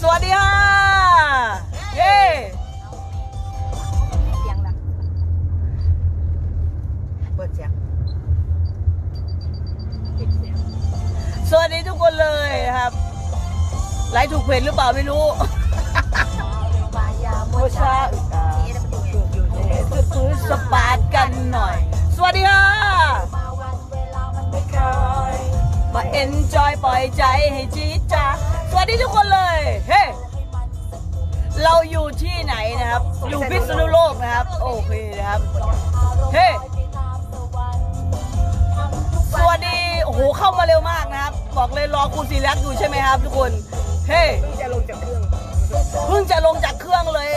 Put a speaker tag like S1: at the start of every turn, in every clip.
S1: สวัสดีค่ะเย้
S2: เสียงดัง
S1: เปิดเสียง
S2: ปิดเสียง
S1: สวัสดีทุกคนเลยนะครับไลฟ์ถูกเพจหรือเปล่าไม่รู้
S2: บายาโม
S1: โม
S2: ชา
S1: ชา
S2: ที่ได้ประตูอยู่
S1: จะฟื้นสปาร์ตกันหน่อย สวัสดีค่ะ
S2: มาวันเวลามันไม่เคย
S1: มาเอนจอยปล่อยใจให้จีดจ้า สวัสดีทุกคนเลย เฮ้ เราอยู่ที่ไหนนะครับ อยู่พิษณุโลกนะครับ โอเคนะครับ เฮ้ สวัสดี โอ้โห เข้ามาเร็วมากนะครับ บอกเลยรอคุณซีแลกอยู่ใช่ไหมครับ ทุกคน เฮ้
S3: จะลงจากเครื่อง
S1: เพิ่งจะลงจากเครื่องเลย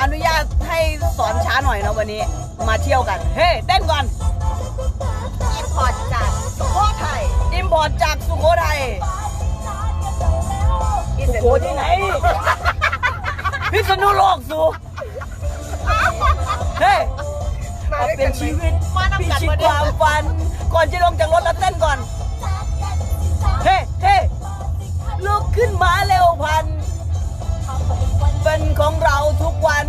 S1: อนุญาตให้สอนช้าหน่อยนะวันนี้ มาเที่ยวกัน เฮ้เต้นก่อน
S2: อินพอร์ตจากสุโขทัย
S1: อิมพอร์ตจากสุโขทัย สุโขที่ไหน พิษณุโลกสูเฮ้มาเป็นชีวิตพิชิตความฝัน ก่อนจะลงจากรถแล้วเต้นก่อน เฮ้เฮ้ลุกขึ้นมาเร็วพัน เป็นของเราทุกวัน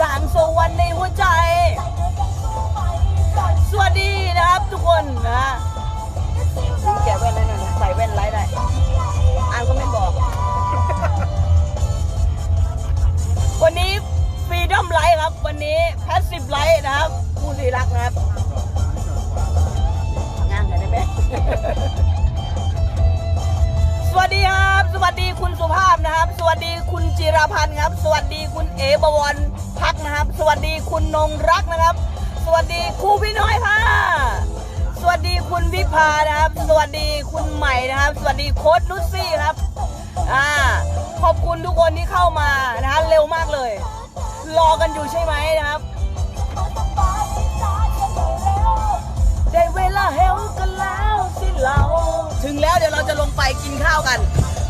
S1: สางสวรรค์ในหัวใจ สวัสดีนะครับทุกคนนะแกะแว่นได้หน่อยนใส่แว่นไลท์ได้อ่านก็ไม่ วันนี้ฟรีดอมไลท์ครับ วันนี้แพสซีฟไลท์นะครับผู้สีรักนะครับงานกันได้ไหมสวัสดีครับ สวัสดีคุณสุภาพนะครับ สวัสดีคุณจิราพันธ์ครับ สวัสดีคุณเอบวรพักนะครับ สวัสดีคุณนงรักนะครับ สวัสดีครูพี่น้อยค่ะ สวัสดีคุณวิภานะครับ สวัสดีคุณใหม่นะครับ สวัสดีโค้ดนุชซี่ครับ อ่า ขอบคุณทุกคนที่เข้ามานะฮะเร็วมากเลย รอกันอยู่ใช่ไหมนะครับ ได้เวลาเฮลกันแล้วสิเราถึงแล้วเดี๋ยวเราจะลงไปกินข้าวกัน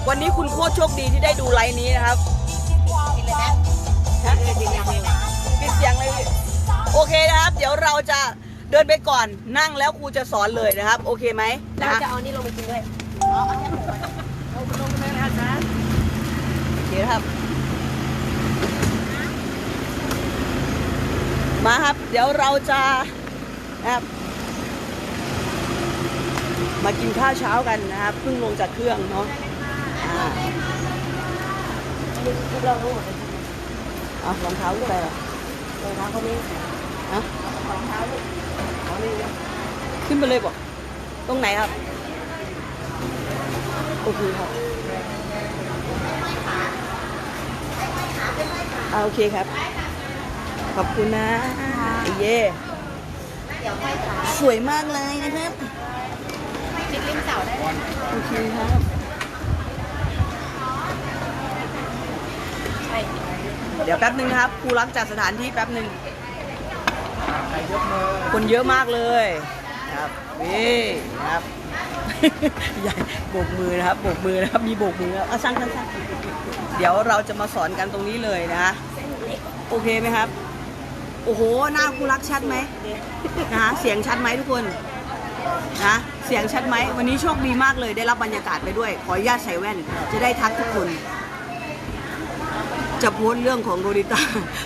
S1: วันนี้คุณโคตรโชคดีที่ได้ดูไลน์นี้นะครับ
S2: กินเลยไหม
S1: ฮะปิดเสียงเลยพี่โอเคนะครับ เดี๋ยวเราจะเดินไปก่อนนั่งแล้วครูจะสอนเลยนะครับ โอเคไหม
S2: เรา
S1: นะ
S2: จะเอานี่ลงไปกินด้วย อ๋อเอาแค่หมูก่อนเอาลงไปเลยนะคะ
S1: โอเคครับ มาครับ เดี๋ยวเราจะนะครับมากินข้าวเช้ากันนะครับเพิ่งลงจากเครื่องเนาะอ่า
S2: ทุกเรารู้หมดเลย
S1: เอารองเท้าก็ได้เหรอ
S2: งเท้าเขาไม่
S1: ฮะ
S2: รองเท้าลูก
S1: ขึ้นไปเลยบอกตรงไหนครับ โอเคครับ อ่าโอเคครับ ขอบคุณนะเย่
S2: เดี๋ยวค่อยขา
S1: สวยมากเลยนะครับ
S2: ติดลิ้นเสาได้เลย
S1: โอเคครับ
S2: ใช่
S1: เดี๋ยวแป๊บนึงนะครับครูรักจากสถานที่แป๊บหนึ่งคนเยอะมากเลยนะครับนี่นะครับ ใหญ่โบกมือนะครับโบกมือนะครับมีโบกมืออะช่างช่างช่างเดี๋ยวเราจะมาสอนกันตรงนี้เลยนะโอเคไหมครับ โอ้โหหน้าครูรักชัดไหมนะฮะเสียงชัดไหมทุกคนนะเสียงชัดไหมวันนี้โชคดีมากเลยได้รับบรรยากาศไปด้วย ขออนุญาตใส่แว่น จะได้ทักทุกคนจะโพสเรื่องของโรดิต้า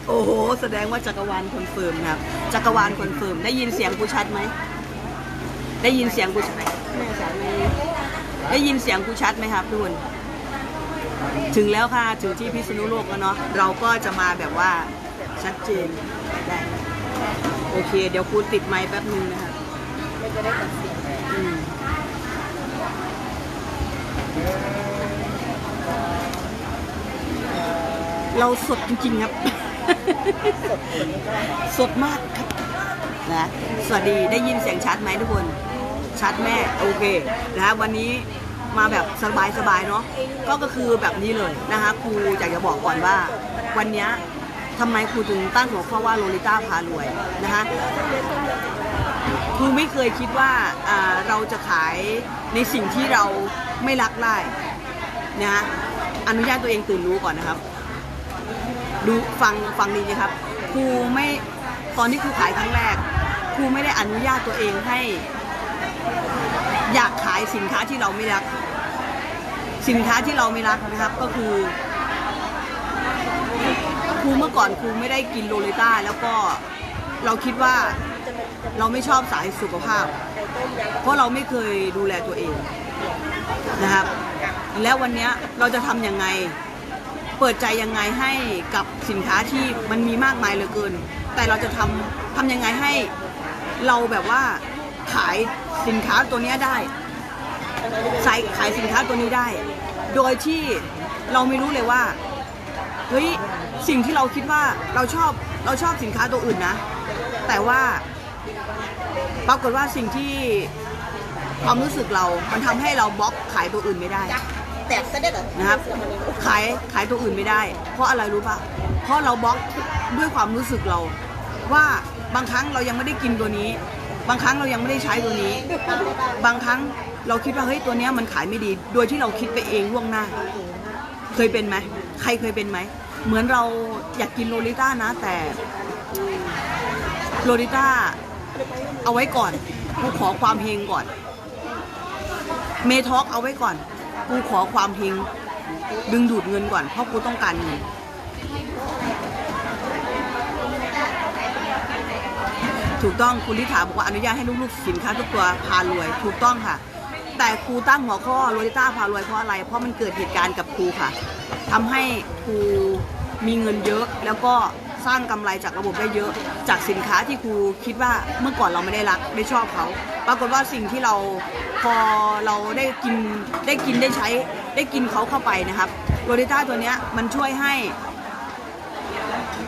S1: โอ้โห แสดงว่าจักรวาลคอนเฟิร์มครับ จักรวาลคอนเฟิร์ม ได้ยินเสียงกูชัดไหม ได้ยินเสียงกูชัดไหม ได้ยินเสียงกูชัดไหมครับทุกคนถึงแล้วค่ะถึงที่พิษณุโลกแล้วเนาะเราก็จะมาแบบว่าชัดเจนได้โอเค เดี๋ยวครูติดไมค์แป๊บนึงนะครับ
S2: เราจะได้ตัดเสียง
S1: อืมเราสดจริงๆครับ สดมากครับนะสวัสดีได้ยินเสียงชัดไหมทุกคน ชัดแม่โอเคนะวันนี้มาแบบสบายๆเนาะก็ก็คือแบบนี้เลยนะคะครูอยากจะบอกก่อนว่า วันนี้ทำไมครูถึงตั้งหัวข้อว่าโลลิต้าพารวยนะคะครูไม่เคยคิดว่าอ่าเราจะขายในสิ่งที่เราไม่รักได้นะอนุญาตตัวเองตื่นรู้ก่อนนะครับ ดูฟังฟังดีนะครับครูไม่ตอนที่ครูขายครั้งแรกครูไม่ได้อนุญาตตัวเองให้ อยากขายสินค้าที่เราไม่รัก สินค้าที่เราไม่รักนะครับก็คือครูเมื่อก่อนครูไม่ได้กินโรเลต้าแล้วก็เราคิดว่าเราไม่ชอบสายสุขภาพ เพราะเราไม่เคยดูแลตัวเองนะครับ แล้ววันนี้เราจะทำยังไง เปิดใจยังไงให้กับสินค้าที่มันมีมากมายเหลือเกิน แต่เราจะทำทำยังไงให้เราแบบว่าขาย สินค้าตัวนี้ได้ใส่ขายสินค้าตัวนี้ได้ โดยที่เราไม่รู้เลยว่าเฮ้ยสิ่งที่เราคิดว่าเราชอบเราชอบสินค้าตัวอื่นนะ แต่ว่าปรากฏว่าสิ่งที่ความรู้สึกเรา มันทำให้เราบล็อกขายตัวอื่นไม่ได้
S2: แตกซะได้เหรอ
S1: นะครับขายขายตัวอื่นไม่ได้ เพราะอะไรรู้ปะเพราะเราบล็อกด้วยความรู้สึกเรา ว่าบางครั้งเรายังไม่ได้กินตัวนี้ บางครั้งเรายังไม่ได้ใช้ตัวนี้ บางครั้งเราคิดว่าเฮ้ยตัวเนี้ยมันขายไม่ดี โดยที่เราคิดไปเองล่วงหน้า เคยเป็นไหมใครเคยเป็นไหม เหมือนเราอยากกินโลลิต้านะ แต่โลลิต้าเอาไว้ก่อนกูขอความเฮงก่อน เมทอกเอาไว้ก่อน กูขอความเฮงดึงดูดเงินก่อน เพราะกูต้องการเงิน ถูกต้องคุณลิถาบอกว่าอนุญาตให้ลูกๆสินค้าทุกตัวพารวย ถูกต้องค่ะ แต่ครูตั้งหัวข้อโรลิต้าพารวยเพราะอะไร เพราะมันเกิดเหตุการณ์กับครูค่ะทำให้ครูมีเงินเยอะ แล้วก็สร้างกำไรจากระบบได้เยอะ จากสินค้าที่ครูคิดว่าเมื่อก่อนเราไม่ได้รักไม่ชอบเขา ปรากฏว่าสิ่งที่เราพอเราได้กินได้กินได้ใช้ได้กินเขาเข้าไปนะครับโรลิต้าตัวเนี้ยมันช่วยให้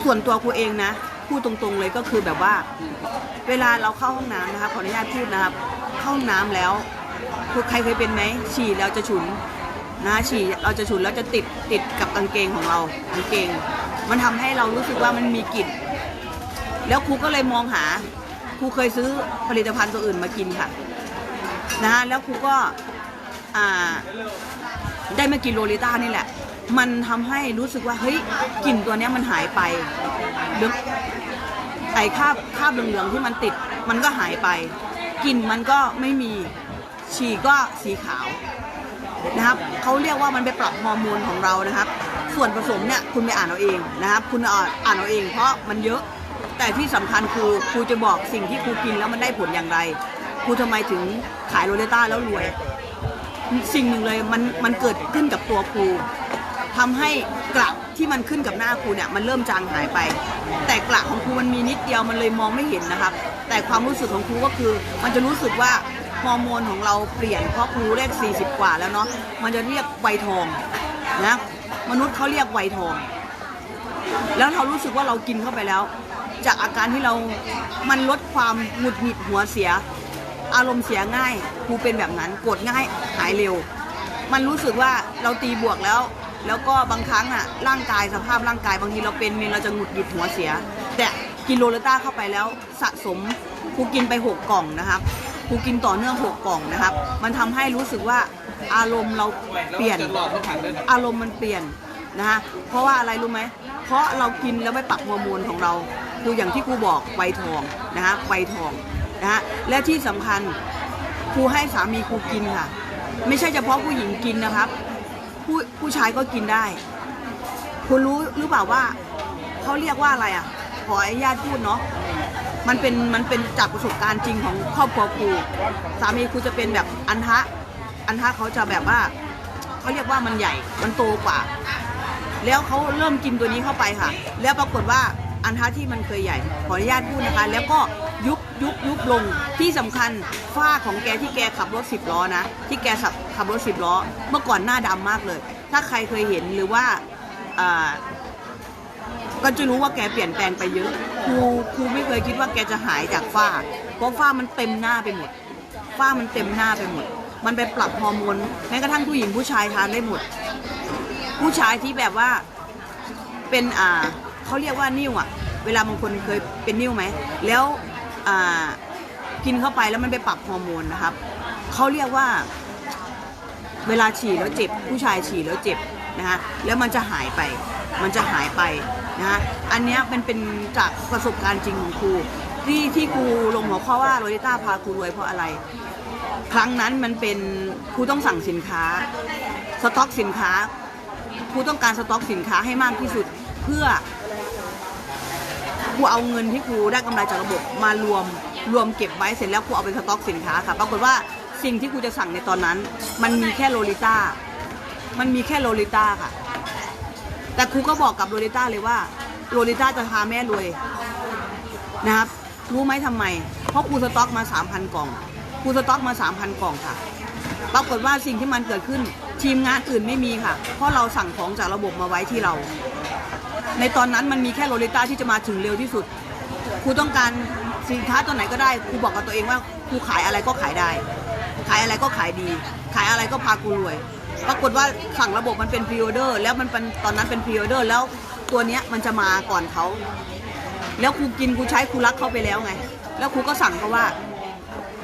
S1: ส่วนตัวครูเองนะ พูดตรงๆเลยก็คือแบบว่า เวลาเราเข้าห้องน้ำนะครับขออนุญาตพูดนะครับ เข้าห้องน้ำแล้วทุกใครเคยเป็นไหมฉี่แล้วจะฉุนนะฉี่เราจะฉุนแล้วจะติดติดกับกางเกงของเรากางเกง มันทำให้เรารู้สึกว่ามันมีกลิ่นแล้วครูก็เลยมองหาครูเคยซื้อผลิตภัณฑ์ตัวอื่นมากินค่ะนะฮะแล้วครูก็อ่าได้มากินโรลิต้านี่แหละ มันทำให้รู้สึกว่าเฮ้ยกลิ่นตัวเนี้ยมันหายไปเรื่อ ไอ้คราบคราบเหลืองๆที่มันติดมันก็หายไปกลิ่นมันก็ไม่มีฉี่ก็สีขาวนะครับเขาเรียกว่ามันไปปรับฮอร์โมนของเรานะครับ ส่วนผสมเนี่ยคุณไปอ่านเอาเองนะครับ คุณอ่านอ่านเอาเอง เพราะมันเยอะแต่ที่สำคัญคือครูจะบอกสิ่งที่ครูกินแล้วมันได้ผลอย่างไรครูทำไมถึงขายโรเลต้าแล้วรวย สิ่งหนึ่งเลยมันมันเกิดขึ้นกับตัวครู ทำให้กระที่มันขึ้นกับหน้าครูเนี่ยมันเริ่มจางหายไป แต่กระของครูมันมีนิดเดียวมันเลยมองไม่เห็นนะครับ แต่ความรู้สึกของครูก็คือมันจะรู้สึกว่าฮอร์โมนของเราเปลี่ยนเพราะครูเลข40 กว่าแล้วเนาะมันจะเรียกไวทองนะมนุษย์เขาเรียกวัยทอง แล้วเรารู้สึกว่าเรากินเข้าไปแล้ว จากอาการที่เรา มันลดความหงุดหงิดหัวเสีย อารมณ์เสียง่ายครูเป็นแบบนั้นโกรธง่ายหายเร็ว มันรู้สึกว่าเราตีบวกแล้ว แล้วก็บางครั้งอะร่างกายสภาพร่างกายบางทีเราเป็นเมนเราจะหงุดหงิดหัวเสีย แต่กินโรเลต้าเข้าไปแล้วสะสมครูกินไปหกกล่องนะครับครูกินต่อเนื่องหกกล่องนะครับ มันทำให้รู้สึกว่าอารมณ์เราเปลี่ยนอารมณ์มันเปลี่ยนนะฮะเพราะว่าอะไรรู้ไหมเพราะเรากินแล้วไปปรับฮอร์โมนของเราคืออย่างที่ครูบอกไวทองนะฮะไวทองนะฮะและที่สำคัญครูให้สามีครูกินค่ะ ไม่ใช่เฉพาะผู้หญิงกินนะครับ ผู้ผู้ชายก็กินได้ คุณรู้หรือเปล่าว่าเขาเรียกว่าอะไรอะ ขออนุญาตพูดเนาะมันเป็นมันเป็นจากประสบการณ์จริงของครอบครัวครูสามีครูจะเป็นแบบอันทะ อันทะเขาจะแบบว่าเขาเรียกว่ามันใหญ่มันโตกว่า แล้วเขาเริ่มกินตัวนี้เข้าไปค่ะ แล้วปรากฏว่า อันทะที่มันเคยใหญ่ ขออนุญาตพูดนะคะ แล้วก็ยุบยุบยุบลงที่สำคัญฝ้าของแกที่แกขับรถสิบล้อนะที่แกขับขับรถสิบล้อ เมื่อก่อนหน้าดำมากเลย ถ้าใครเคยเห็นหรือว่าก็จะรู้ว่าแกเปลี่ยนแปลงไปเยอะครูครูไม่เคยคิดว่าแกจะหายจากฝ้า เพราะฝ้ามันเต็มหน้าไปหมดฝ้ามันเต็มหน้าไปหมด มันไปปรับฮอร์โมนแม้กระทั่งผู้หญิงผู้ชายทานได้หมด ผู้ชายที่แบบว่าเป็นอ่า เขาเรียกว่านิ่วอะ เวลาบางคนเคยเป็นนิ่วไหม แล้วกินเข้าไปแล้วมันไปปรับฮอร์โมนนะครับ เขาเรียกว่า เวลาฉี่แล้วเจ็บ ผู้ชายฉี่แล้วเจ็บนะฮะ แล้วมันจะหายไป มันจะหายไปนะฮะ อันนี้มันเป็นจากประสบการณ์จริงของครูที่ที่ครูลงหัวข้อว่าโรลิต้าพาครูรวยเพราะอะไร ครั้งนั้นมันเป็นครูต้องสั่งสินค้า สต็อกสินค้าครูต้องการสต็อกสินค้าให้มากที่สุดเพื่อ รูเอาเงินที่ครูได้กำไรจากระบบมารวมรวมเก็บไว้เสร็จแล้วครูเอาไปสต็อกสินค้าค่ะ ปรากฏว่าสิ่งที่ครูจะสั่งในตอนนั้น มันมีแค่โลลิต้า มันมีแค่โลลิต้าค่ะ แต่ครูก็บอกกับโลลิต้าเลยว่าโลลิต้าจะพาแม่รวยนะครับ รู้ไหมทำไม เพราะครูสต็อกมา 3,000 กล่องครูสต็อกมา 3,000 กล่องค่ะ ปรากฏว่าสิ่งที่มันเกิดขึ้นทีมงานอื่นไม่มีค่ะ เพราะเราสั่งของจากระบบมาไว้ที่เรา ในตอนนั้นมันมีแค่โลลิต้าที่จะมาถึงเร็วที่สุดครูต้องการสินค้าตัวไหนก็ได้ครูบอกกับตัวเองว่าครูขายอะไรก็ขายได้ ขายอะไรก็ขายดี ขายอะไรก็พากูรวย ปรากฏว่าสั่งระบบมันเป็นพรีออเดอร์ แล้วมันเป็นตอนนั้นเป็นพรีออเดอร์ แล้วตัวเนี้ยมันจะมาก่อนเขาแล้วครูกินครูใช้ครูรักเขาไปแล้วไง แล้วครูก็สั่งเขาว่า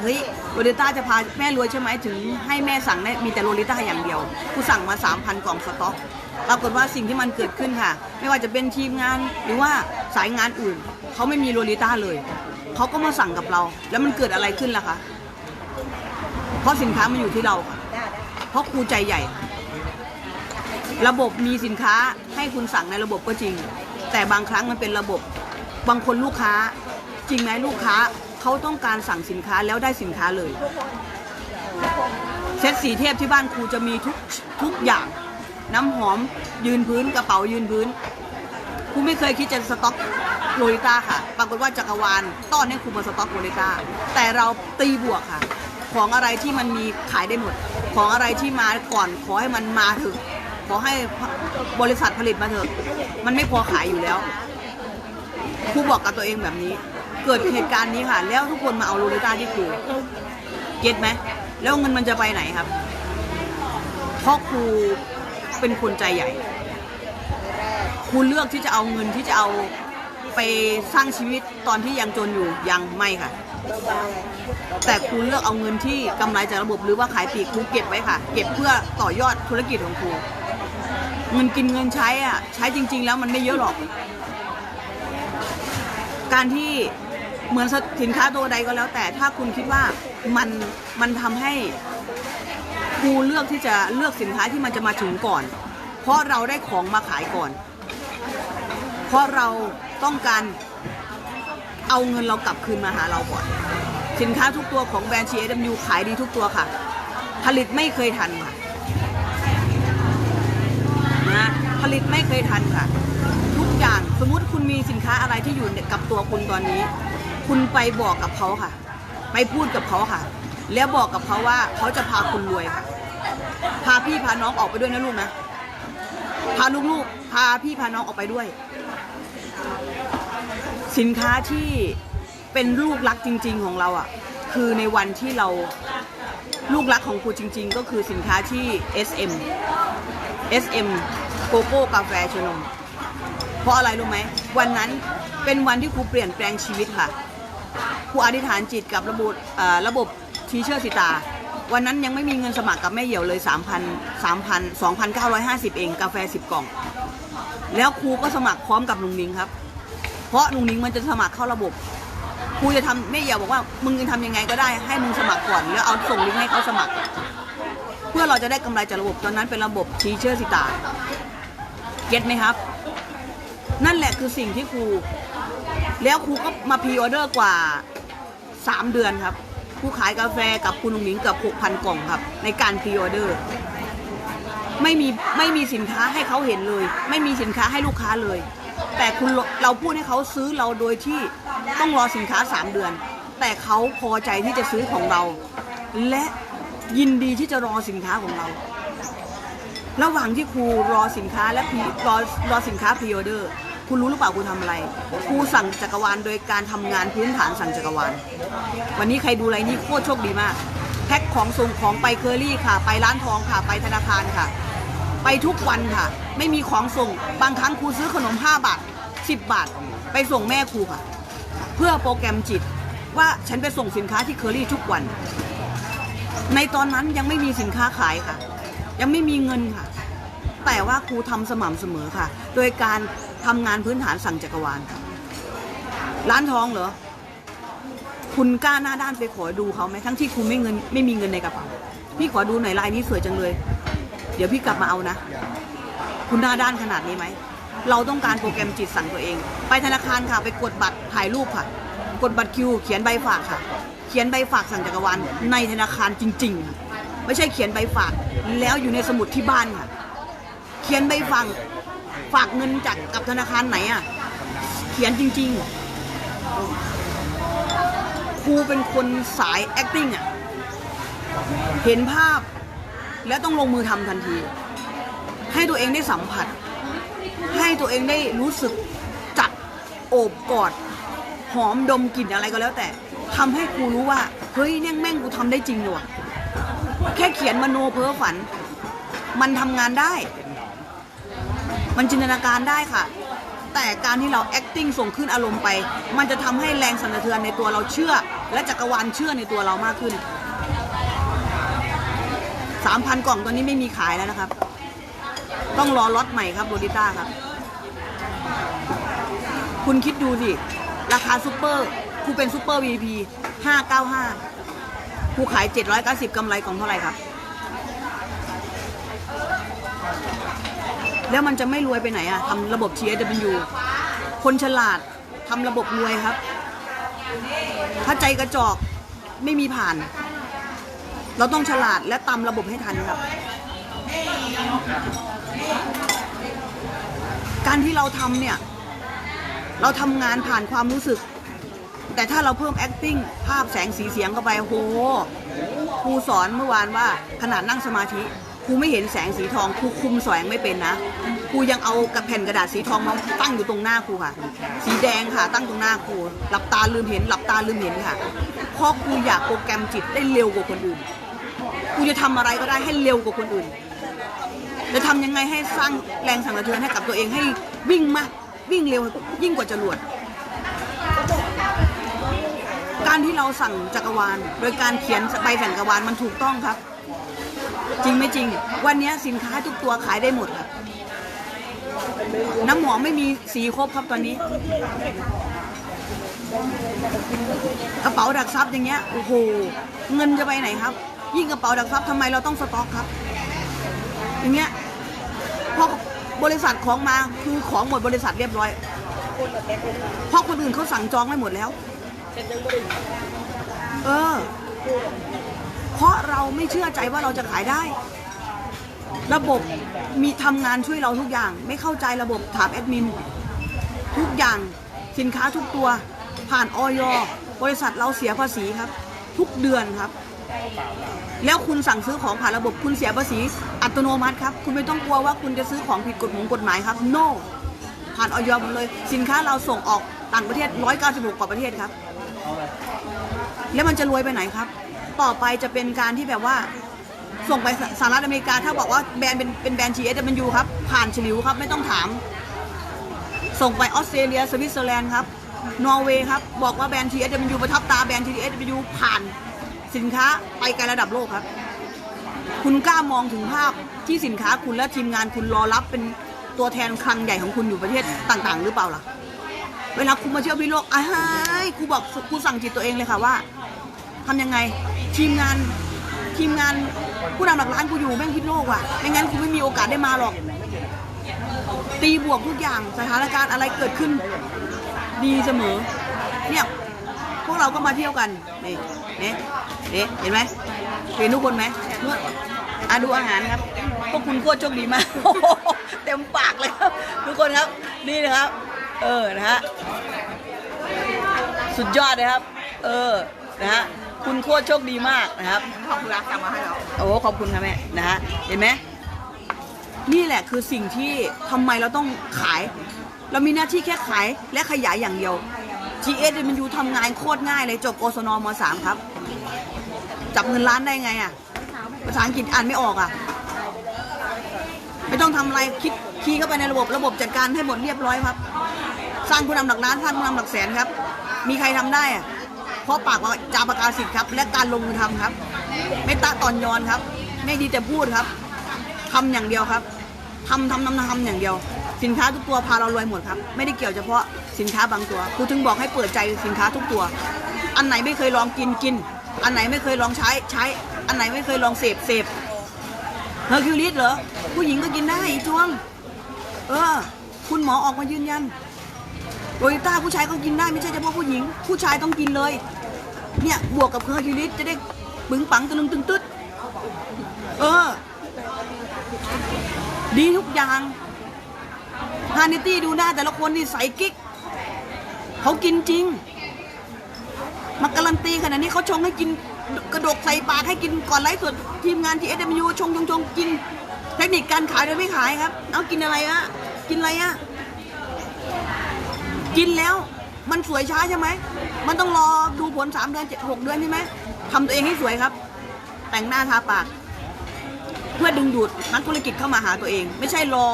S1: เฮ้ยโรลิต้าจะพาแม่รวยใช่ไหมถึงให้แม่สั่งได้มีแต่โรลิต้าอย่างเดียว กูสั่งมา 3,000 กล่องสต็อกปรากฏว่าสิ่งที่มันเกิดขึ้นค่ะ ไม่ว่าจะเป็นทีมงานหรือว่าสายงานอื่น เขาไม่มีโรลิต้าเลย เขาก็มาสั่งกับเรา แล้วมันเกิดอะไรขึ้นล่ะคะ เพราะสินค้ามันอยู่ที่เราค่ะเพราะครูใจใหญ่ ระบบมีสินค้าให้คุณสั่งในระบบก็จริง แต่บางครั้งมันเป็นระบบบางคนลูกค้า จริงไหมลูกค้า เขาต้องการสั่งสินค้าแล้วได้สินค้าเลยเซตสีเทพที่บ้านครูจะมีทุกทุกอย่าง น้ำหอมยืนพื้นกระเป๋ายืนพื้นครูไม่เคยคิดจะสต็อกโรลิต้าค่ะ ปรากฏว่าจักรวาลต้อนให้ครูมาสต็อกโรลิต้าแต่เราตีบวกค่ะ ของอะไรที่มันมีขายได้หมด ของอะไรที่มาก่อนขอให้มันมาเถอะขอให้บริษัทผลิตมาเถอะ มันไม่พอขายอยู่แล้วครูบอกกับตัวเองแบบนี้ เกิดเหตุการณ์นี้ค่ะ แล้วทุกคนมาเอาโรลิต้าที่ครูเก็ตไหมแล้วเงินมันจะไปไหนครับ เพราะครูเป็นคนใจใหญ่ครูเลือกที่จะเอาเงินที่จะเอาไปสร้างชีวิตตอนที่ยังจนอยู่ยังไม่ค่ะ แต่ครูเลือกเอาเงินที่กำไรจากระบบหรือว่าขายปีกครูเก็บไว้ค่ะ เก็บเพื่อต่อยอดธุรกิจของครูเงินกินเงินใช้อะใช้จริง ๆ แล้วมันไม่เยอะหรอก การที่ เหมือนสินค้าตัวใดก็แล้ว แต่ถ้าคุณคิดว่ามันมันทำให้ครูเลือกที่จะเลือกสินค้าที่มันจะมาถึงก่อน เพราะเราได้ของมาขายก่อน เพราะเราต้องการเอาเงินเรากลับคืนมาหาเราก่อน สินค้าทุกตัวของแบรนด์ CSW ขายดีทุกตัวค่ะ ผลิตไม่เคยทันค่ะนะผลิตไม่เคยทันค่ะ ทุกอย่างสมมุติคุณมีสินค้าอะไรที่อยู่กับตัวคุณตอนนี้ คุณไปบอกกับเขาค่ะ ไปพูดกับเขาค่ะ แล้วบอกกับเขาว่าเขาจะพาคุณรวยค่ะ พาพี่พาน้องออกไปด้วยนะลูกนะพาลูกๆ พาพี่พาน้องออกไปด้วย สินค้าที่เป็นลูกรักจริง ๆ ของเราอะ คือในวันที่เราลูกรักของครูจริง ๆ ก็คือสินค้าที่ SM SM โกโก้กาแฟชนม เพราะอะไรรู้ไหม วันนั้นเป็นวันที่ครูเปลี่ยนแปลงชีวิตค่ะ ครูอธิษฐานจิตกับระบบระบบทีเชอร์สิตา วันนั้นยังไม่มีเงินสมัครกับแม่เหี่ยวเลย 3,000 3,000 2,950 เองกาแฟ 10 กล่อง แล้วครูก็สมัครพร้อมกับลุงนิงครับ เพราะลุงนิงมันจะสมัครเข้าระบบครูจะทำแม่เหี่ยวบอกว่ามึงจะทำยังไงก็ได้ให้มึงสมัครก่อนแล้วเอาส่งลิงก์ให้เขาสมัคร เพื่อเราจะได้กำไรจากระบบตอนนั้นเป็นระบบทีเชอร์สิตาเก็ตไหมครับ นั่นแหละคือสิ่งที่ครูแล้วครูก็มาพรีออเดอร์กว่า 3 เดือนครับครูขายกาแฟกับคุณลุงหนิงเกือบ6,000 กล่องครับ ในการพรีออเดอร์ไม่มีไม่มีสินค้าให้เขาเห็นเลย ไม่มีสินค้าให้ลูกค้าเลย แต่คุณเราพูดให้เขาซื้อเราโดยที่ต้องรอสินค้า 3 เดือน แต่เขาพอใจที่จะซื้อของเรา และยินดีที่จะรอสินค้าของเรา ระหว่างที่ครูรอสินค้าและรอรอสินค้าพรีออเดอร์ คุณรู้หรือเปล่าครูทำอะไรครูสั่งจักรวาลโดยการทำงานพื้นฐานสั่งจักรวาล วันนี้ใครดูอะไรนี่โคตรโชคดีมาก แพ็คของส่งของไปเคอรี่ค่ะ ไปร้านทองค่ะ ไปธนาคารค่ะ ไปทุกวันค่ะ ไม่มีของส่ง บางครั้งครูซื้อขนม 5 บาท 10 บาท ไปส่งแม่ครูค่ะ เพื่อโปรแกรมจิตว่าฉันไปส่งสินค้าที่เคอรี่ทุกวัน ในตอนนั้นยังไม่มีสินค้าขายค่ะ ยังไม่มีเงินค่ะ แต่ว่าครูทำสม่ำเสมอค่ะ โดยการ ทำงานพื้นฐานสั่งจักรวาลค่ะร้านทองเหรอ คุณกล้าหน้าด้านไปขอดูเขาไหมทั้งที่คุณไม่เงินไม่มีเงินในกระเป๋าพี่ขอดูหน่อยลายนี้สวยจังเลย เดี๋ยวพี่กลับมาเอานะ คุณหน้าด้านขนาดนี้ไหม เราต้องการโปรแกรมจิตสั่งตัวเอง ไปธนาคารค่ะไปกดบัตรถ่ายรูปค่ะ กดบัตรคิว เขียนใบฝากค่ะ เขียนใบฝากสั่งจักรวาลในธนาคารจริง ๆ ไม่ใช่เขียนใบฝาก แล้วอยู่ในสมุดที่บ้านค่ะ เขียนใบฝาก ฝากเงินจากกับธนาคารไหนอะ เขียนจริง ๆ ครูเป็นคนสาย acting อะ เห็นภาพ แล้วต้องลงมือทำทันที ให้ตัวเองได้สัมผัส ให้ตัวเองได้รู้สึกจับโอบกอด หอมดมกลิ่นอะไรก็แล้วแต่ทำให้กูรู้ว่า เฮ้ยเนี่ยแม่งกูทำได้จริงเลยว่ะแค่เขียนมโนเพ้อฝัน มันทำงานได้ มันจินตนาการได้ค่ะ แต่การที่เรา acting ส่งขึ้นอารมณ์ไป มันจะทำให้แรงสั่นสะเทือนในตัวเราเชื่อ และจักรวาลเชื่อในตัวเรามากขึ้น 3,000 กล่องตัวนี้ไม่มีขายแล้วนะครับ ต้องรอล็อตใหม่ครับโรดิต้าครับ คุณคิดดูสิ ราคาซูเปอร์ครูเป็นซูเปอร์ VP 595ครูขาย 790กำไรกล่องเท่าไหร่ครับ แล้วมันจะไม่รวยไปไหนอะทำระบบ TSW คนฉลาดทำระบบรวยครับ ถ้าใจกระจอกไม่มีผ่าน เราต้องฉลาดและตามระบบให้ทันครับ การที่เราทำเนี่ย เราทำงานผ่านความรู้สึก แต่ถ้าเราเพิ่ม acting ภาพแสงสีเสียงเข้าไปโอ้โหครูสอนเมื่อวานว่าขนาดนั่งสมาธิ ครูไม่เห็นแสงสีทองครูคุมแสงไม่เป็นนะครูยังเอากระแผ่นกระดาษสีทองมาตั้งอยู่ตรงหน้าครูค่ะ สีแดงค่ะ ตั้งตรงหน้าครูหลับตาลืมเห็น หลับตาลืมเห็นค่ะเพราะครูอยากโปรแกรมจิตได้เร็วกว่าคนอื่นครูจะทำอะไรก็ได้ให้เร็วกว่าคนอื่นจะทำยังไงให้สร้างแรงสั่นสะเทือนให้กับตัวเองให้วิ่งมากวิ่งเร็วยิ่งกว่าจรวดการที่เราสั่งจักรวาล โดยการเขียนใบสั่งจักรวาลมันถูกต้องครับ จริงไม่จริง วันนี้สินค้าทุกตัวขายได้หมดครับน้ำหอมไม่มีสีครบครับตอนนี้ กระเป๋าดักทรัพย์อย่างเงี้ยโอ้โหเงินจะไปไหนครับ ยิ่งกระเป๋าดักทรัพย์ทำไมเราต้องสต็อกครับ อย่างเงี้ยพอบริษัทของมาคือของหมดบริษัทเรียบร้อยเพราะคนอื่นเขาสั่งจองไม่หมดแล้ว เออ เพราะเราไม่เชื่อใจว่าเราจะขายได้ ระบบมีทำงานช่วยเราทุกอย่าง ไม่เข้าใจระบบถามแอดมินทุกอย่างสินค้าทุกตัวผ่านออยบริษัทเราเสียภาษีครับ ทุกเดือนครับ แล้วคุณสั่งซื้อของผ่านระบบคุณเสียภาษีอัตโนมัติครับ คุณไม่ต้องกลัวว่าคุณจะซื้อของผิดกฎหมายกฎหมายครับ no ผ่านออยหมดเลย สินค้าเราส่งออกต่างประเทศ 196 กว่าประเทศครับ แล้วมันจะรวยไปไหนครับ ต่อไปจะเป็นการที่แบบว่า ส่งไปสหรัฐอเมริกา ถ้าบอกว่าแบรนด์เป็นเป็นแบรนด์ GSW ครับ ผ่านฉลิวครับ ไม่ต้องถาม ส่งไปออสเตรเลียสวิตเซอร์แลนด์ครับ นอร์เวย์ครับ บอกว่าแบรนด์ TSW ประทับตาแบรนด์ TSW ผ่านสินค้าไปไกลระดับโลกครับ คุณกล้ามองถึงภาพที่สินค้าคุณและทีมงานคุณรอรับเป็นตัวแทนคลังใหญ่ของคุณอยู่ประเทศต่าง ๆ หรือเปล่าล่ะ เวลาคุณมาเที่ยวพิโลกอ้ายครูบอกครูสั่งจิตตัวเองเลยค่ะว่า ทำยังไง ทีมงานทีมงานผู้นำหลักล้านกูอยู่แม่งพิโลกว่ะไม่งั้นกูไม่มีโอกาสได้มาหรอก ตีบวกทุกอย่างสถานการณ์อะไรเกิดขึ้น ดีเสมอ เนี่ยพวกเราก็มาเที่ยวกันนี่นี่นี่เห็นไหมเห็นทุกคนไหมอะดูอาหารครับพวกคุณโคตรโชคดีมากเต็มปากเลยครับ ทุกคนครับ นี่นะครับ เออนะฮะสุดยอดเลยครับ เออนะฮะ คุณโคตรโชคดีมากนะครับ
S2: ขอบคุณรักสั่งมาให้เรา
S1: โอ้ขอบคุณครับแม่นะฮะเห็นไหมนี่แหละคือสิ่งที่ทำไมเราต้องขาย เรามีหน้าที่แค่ขายและขยายอย่างเดียว GS มันอยู่ทำงานโคตรง่ายเลยจบกศนมสามครับ จับเงินล้านได้ไงอะภาษาอังกฤษอ่านไม่ออกอะ ไม่ต้องทำอะไรคิดคีย์เข้าไปในระบบระบบจัดการให้หมดเรียบร้อยครับ สร้างผู้นำหลักล้านสร้างผู้นำหลักแสนครับ มีใครทำได้อะ เพราะปากว่าจาประกาศสิทธิ์ครับ และการลงมือทำครับ ไม่ตะตอนยอนครับ ไม่ดีแต่พูดครับทำอย่างเดียวครับทำทำทำทำอย่างเดียว สินค้าทุกตัวพาเรารวยหมดครับ ไม่ได้เกี่ยวเฉพาะสินค้าบางตัวครูถึงบอกให้เปิดใจสินค้าทุกตัว อันไหนไม่เคยลองกินกิน อันไหนไม่เคยลองใช้ใช้ อันไหนไม่เคยลองเสพเสพเฮอร์คิวลิสเหรอผู้หญิงก็กินได้อีจวง เออ คุณหมอออกมายืนยัน โรยต้าผู้ชายก็กินได้ไม่ใช่เฉพาะผู้หญิง ผู้ชายต้องกินเลย เนี่ยบวกกับเฮอร์คิวลิสจะได้ปึงปังตะลึงตึงตึ๊ดเออ ดีทุกอย่างฮานิตี้ดูหน้าแต่ละคนนี่ใส่กิ๊กเขากินจริงมาการันตีขนาดนี้เขาชงให้กินกระดกใส่ปากให้กินก่อนไลฟ์สดทีมงานที่เอสเอ็มยูชงชงชงกิน เทคนิคการขายโดยไม่ขายครับ เอากินอะไรอะกินอะไรอะ กินแล้วมันสวยช้าใช่ไหม มันต้องรอดูผลสามเดือนเจ็ดหกเดือนใช่ไหมทำตัวเองให้สวยครับ แต่งหน้าทาปาก เพื่อดึงดูดนักธุรกิจเข้ามาหาตัวเอง ไม่ใช่รอ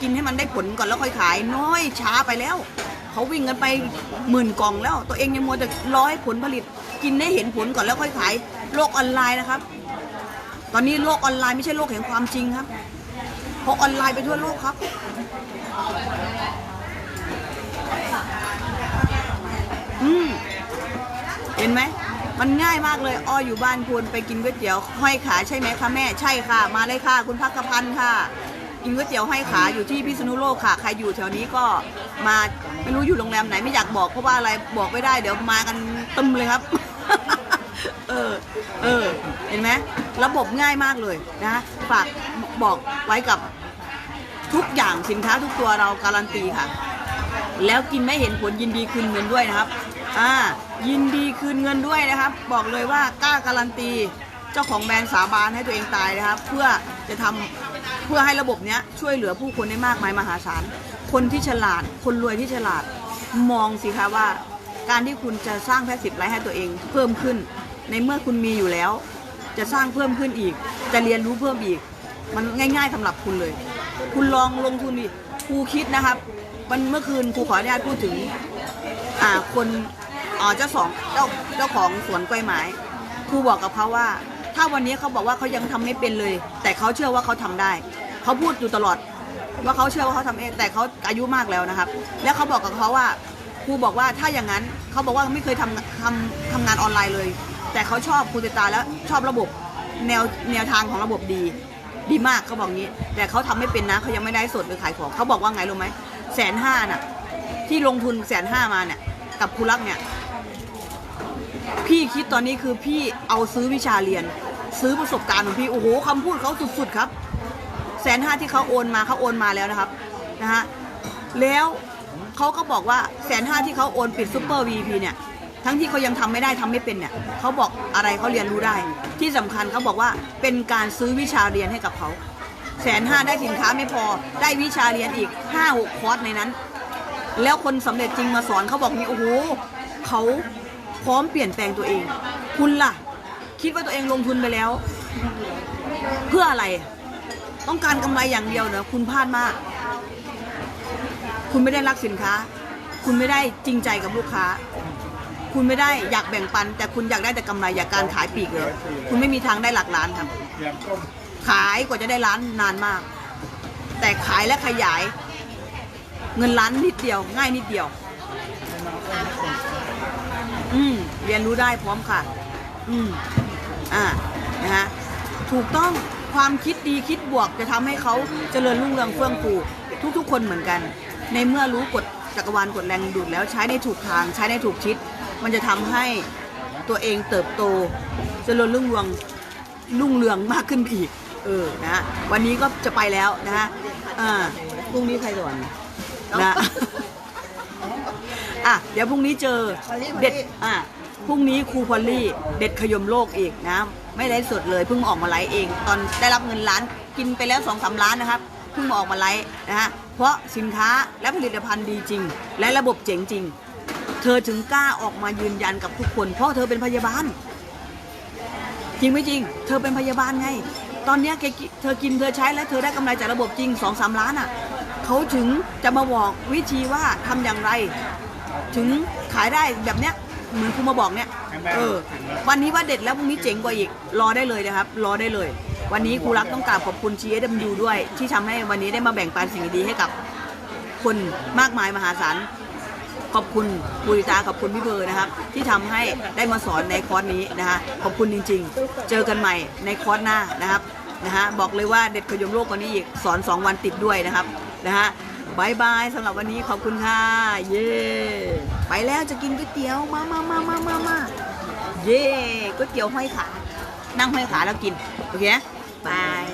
S1: กินให้มันได้ผลก่อนแล้วค่อยขาย น้อยช้าไปแล้ว เขาวิ่งกันไปหมื่นกล่องแล้ว ตัวเองยังมัวแต่รอให้ผลผลิต กินได้เห็นผลก่อนแล้วค่อยขาย โลกออนไลน์นะครับ ตอนนี้โลกออนไลน์ไม่ใช่โลกแห่งความจริงครับ เพราะออนไลน์ไปทั่วโลกครับ อืมเห็นไหม มันง่ายมากเลยอ้ออยู่บ้านคุณไปกินก๋วยเตี๋ยวห้อยขาใช่ไหมคะแม่ ใช่ค่ะ มาเลยค่ะ คุณพักกพันธ์ค่ะกินก๋วยเตี๋ยวห้อยขาอยู่ที่พิษณุโลกค่ะใครอยู่แถวนี้ก็มาไม่รู้อยู่โรงแรมไหนไม่อยากบอกเพราะว่าอะไรบอกไม่ได้เดี๋ยวมากันตึมเลยครับ เออเออเห็นไหมระบบง่ายมากเลยนะฝากบอกไว้กับทุกอย่างสินค้าทุกตัวเราการันตีค่ะ แล้วกินไม่เห็นผลยินดีคืนเงินด้วยนะครับ อ่ายินดีคืนเงินด้วยนะครับ บอกเลยว่ากล้าการันตีเจ้าของแบรนด์สาบานให้ตัวเองตายนะครับ เพื่อจะทำเพื่อให้ระบบเนี้ยช่วยเหลือผู้คนได้มากมายมหาศาลคนที่ฉลาด คนรวยที่ฉลาดมองสิคะว่า การที่คุณจะสร้างแพสซีฟไลฟ์ให้ตัวเองเพิ่มขึ้น ในเมื่อคุณมีอยู่แล้ว จะสร้างเพิ่มขึ้นอีก จะเรียนรู้เพิ่มอีก มันง่าย ๆสำหรับคุณเลย คุณลองลงทุนดิครูคิดนะครับมันเมื่อคืนครูขออนุญาตพูดถึงอ่าคน อ๋อเจ้าสองเจ้าเจ้าของสวนกล้วยไม้ครูบอกกับเขาว่า ถ้าวันนี้เขาบอกว่าเขายังทำไม่เป็นเลย แต่เขาเชื่อว่าเขาทำได้เขาพูดอยู่ตลอด ว่าเขาเชื่อว่าเขาทำเองแต่เขาอายุมากแล้วนะครับ แล้วเขาบอกกับเขาว่าครูบอกว่าถ้าอย่างนั้นเขาบอกว่าไม่เคยทำทำทำงานออนไลน์เลย แต่เขาชอบครูติตาแล้วชอบระบบแนวแนวทางของระบบดี ดีมากเขาบอกงี้ แต่เขาทำไม่เป็นนะเขายังไม่ได้สดหรือขายของเขาบอกว่าไงรู้ไหมแสนห้าน่ะที่ลงทุนแสนห้ามาเนี่ยกับครูรักเนี่ย พี่คิดตอนนี้คือพี่เอาซื้อวิชาเรียน ซื้อประสบการณ์ของพี่โอ้โหคำพูดเขาสุดๆครับแสนห้าที่เขาโอนมาเขาโอนมาแล้วนะครับนะฮะแล้วเขาก็บอกว่าแสนห้าที่เขาโอนปิดซูเปอร์วีพีเนี่ยทั้งที่เขายังทำไม่ได้ทำไม่เป็นเนี่ยเขาบอกอะไรเขาเรียนรู้ได้ ที่สำคัญเขาบอกว่าเป็นการซื้อวิชาเรียนให้กับเขาแสนห้าได้สินค้าไม่พอได้วิชาเรียนอีกห้าหกคอร์สในนั้น แล้วคนสำเร็จจริงมาสอนเขาบอกนี่โอ้โหเขา พร้อมเปลี่ยนแปลงตัวเอง คุณล่ะ คิดว่าตัวเองลงทุนไปแล้ว เพื่ออะไร ต้องการกำไรอย่างเดียวเนอะคุณพลาดมาก คุณไม่ได้รักสินค้า คุณไม่ได้จริงใจกับลูกค้า คุณไม่ได้อยากแบ่งปัน แต่คุณอยากได้แต่กำไรอยากการขายปลีกเลยคุณไม่มีทางได้หลักล้านครับขายกว่าจะได้ล้านนานมาก แต่ขายและขยาย เงินล้านนิดเดียว ง่ายนิดเดียว อืมเรียนรู้ได้พร้อมค่ะ อืมอ่านะฮะถูกต้องความคิดดีคิดบวกจะทำให้เขาเจริญรุ่งเรืองเฟื่องฟูทุก ๆ คนเหมือนกัน ในเมื่อรู้กฎจักรวาลกฎแรงดูดแล้วใช้ในถูกทางใช้ในถูกทิศมันจะทำให้ตัวเองเติบโตเจริญรุ่งเรืองรุ่งเรืองมากขึ้นอีก เออนะฮะวันนี้ก็จะไปแล้วนะฮะอ่าพรุ่งนี้ใครสอนนะ อะเดี๋ยวพรุ่งนี้เจอเด็ดอะพรุ่งนี้ครูพอลลี่เด็ดขยมโลกอีกนะไม่ได้สดเลยเพิ่งออกมาไลฟ์เอง ตอนได้รับเงินล้านกินไปแล้วสองสาล้านนะครับเพิ่งมาออกมาไลฟ์นะฮะเพราะสินค้าและผลิตภัณฑ์ดีจริง และระบบเจ๋งจริง เธอถึงกล้าออกมายืนยันกับทุกคน เพราะเธอเป็นพยาบาล จริงไม่จริง เธอเป็นพยาบาลไง ตอนนี้เธอกินเธอใช้แล้วเธอได้กำไรจากระบบจริงสองสามล้านอะเขาถึงจะมาบอกวิธีว่าทำอย่างไร ถึงขายได้แบบเนี้ยเหมือนครูมาบอกเนี่ยเออวันนี้ว่าเด็ดแล้วพรุ่งนี้เจ๋งกว่าอีกรอได้เลยนะครับ รอได้เลย วันนี้ครูรักต้องกราบขอบคุณ GSMU ด้วย ที่ทำให้วันนี้ได้มาแบ่งปันสิ่งดีๆให้กับคนมากมายมหาศาลขอบคุณบุริตาขอบคุณพี่เบอร์นะครับ ที่ทำให้ได้มาสอนในคอร์สนี้นะคะขอบคุณจริง ๆ เจอกันใหม่ในคอร์สหน้านะครับนะฮะบอกเลยว่าเด็ดขยมโลกกว่านี้อีกสอน 2 วันติดด้วยนะครับนะฮะ บายบายสำหรับวันนี้ขอบคุณค่ะ เย่ไปแล้วจะกินก๋วยเตี๋ยวมามามามามามาเย่ก๋วยเตี๋ยวห้อยขา นั่งห้อยขาแล้วกิน โอเคบาย